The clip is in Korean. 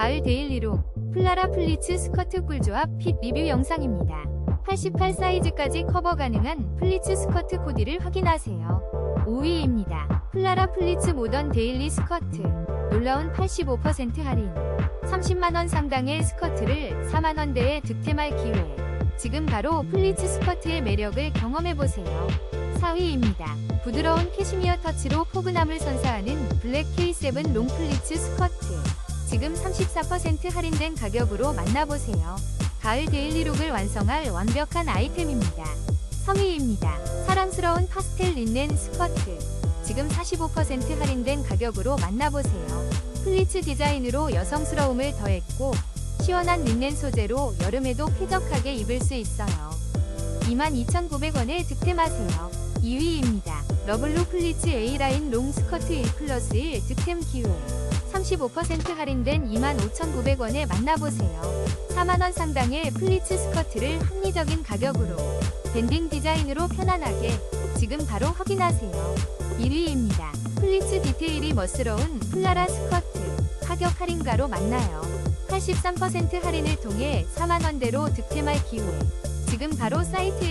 가을 데일리로 플라라 플리츠 스커트 꿀조합 핏 리뷰 영상입니다. 88 사이즈까지 커버 가능한 플리츠 스커트 코디를 확인하세요. 5위입니다. 플라라 플리츠 모던 데일리 스커트 놀라운 85% 할인 30만원 상당의 스커트를 4만원대에 득템할 기회 지금 바로 플리츠 스커트의 매력을 경험해보세요. 4위입니다. 부드러운 캐시미어 터치로 포근함을 선사하는 블랙 K7 롱 플리츠 스커트 지금 34% 할인된 가격으로 만나보세요. 가을 데일리룩을 완성할 완벽한 아이템입니다. 3위입니다. 사랑스러운 파스텔 린넨 스커트. 지금 45% 할인된 가격으로 만나보세요. 플리츠 디자인으로 여성스러움을 더했고 시원한 린넨 소재로 여름에도 쾌적하게 입을 수 있어요. 22,900원에 득템하세요. 2위입니다. 러블루 플리츠 A라인 롱 스커트 1 플러스 1 득템 기회. 35% 할인된 25,900원에 만나보세요. 4만원 상당의 플리츠 스커트를 합리적인 가격으로 밴딩 디자인으로 편안하게 지금 바로 확인하세요. 1위입니다. 플리츠 디테일이 멋스러운 플라라 스커트 가격 할인가로 만나요. 83% 할인을 통해 4만원대로 득템할 기회 지금 바로 확인하고